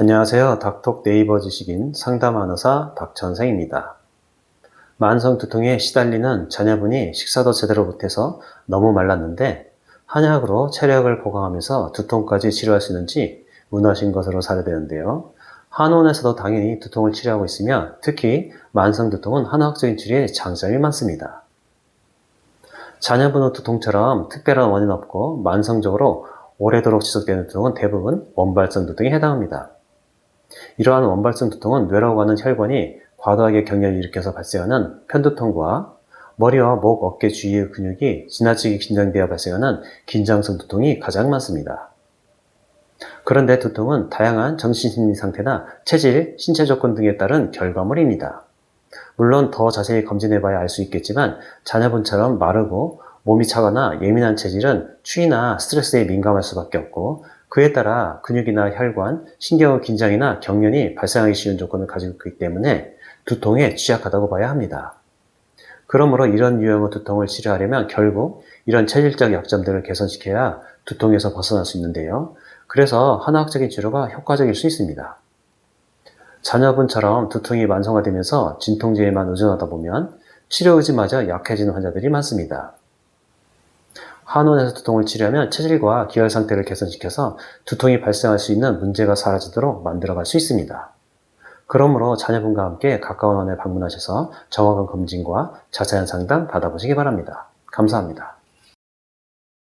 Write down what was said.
안녕하세요. 닥톡 네이버 지식인 상담 한 의사 박천생입니다. 만성 두통에 시달리는 자녀분이 식사도 제대로 못해서 너무 말랐는데 한약으로 체력을 보강하면서 두통까지 치료할 수 있는지 문하신 것으로 사례되는데요. 한원에서도 당연히 두통을 치료하고 있으며 특히 만성 두통은 한의학적인 치료에 장점이 많습니다. 자녀분의 두통처럼 특별한 원인 없고 만성적으로 오래도록 지속되는 두통은 대부분 원발성 두통에 해당합니다. 이러한 원발성 두통은 뇌라고 하는 혈관이 과도하게 경련을 일으켜서 발생하는 편두통과 머리와 목, 어깨 주위의 근육이 지나치게 긴장되어 발생하는 긴장성 두통이 가장 많습니다. 그런데 두통은 다양한 정신심리 상태나 체질, 신체 조건 등에 따른 결과물입니다. 물론 더 자세히 검진해 봐야 알 수 있겠지만 자녀분처럼 마르고 몸이 차거나 예민한 체질은 추위나 스트레스에 민감할 수밖에 없고 그에 따라 근육이나 혈관, 신경의 긴장이나 경련이 발생하기 쉬운 조건을 가지고 있기 때문에 두통에 취약하다고 봐야 합니다. 그러므로 이런 유형의 두통을 치료하려면 결국 이런 체질적 약점들을 개선시켜야 두통에서 벗어날 수 있는데요. 그래서 한의학적인 치료가 효과적일 수 있습니다. 자녀분처럼 두통이 만성화되면서 진통제에만 의존하다 보면 치료 의지마저 약해지는 환자들이 많습니다. 한원에서 두통을 치료하면 체질과 기혈 상태를 개선시켜서 두통이 발생할 수 있는 문제가 사라지도록 만들어갈 수 있습니다. 그러므로 자녀분과 함께 가까운 원에 방문하셔서 정확한 검진과 자세한 상담 받아보시기 바랍니다. 감사합니다.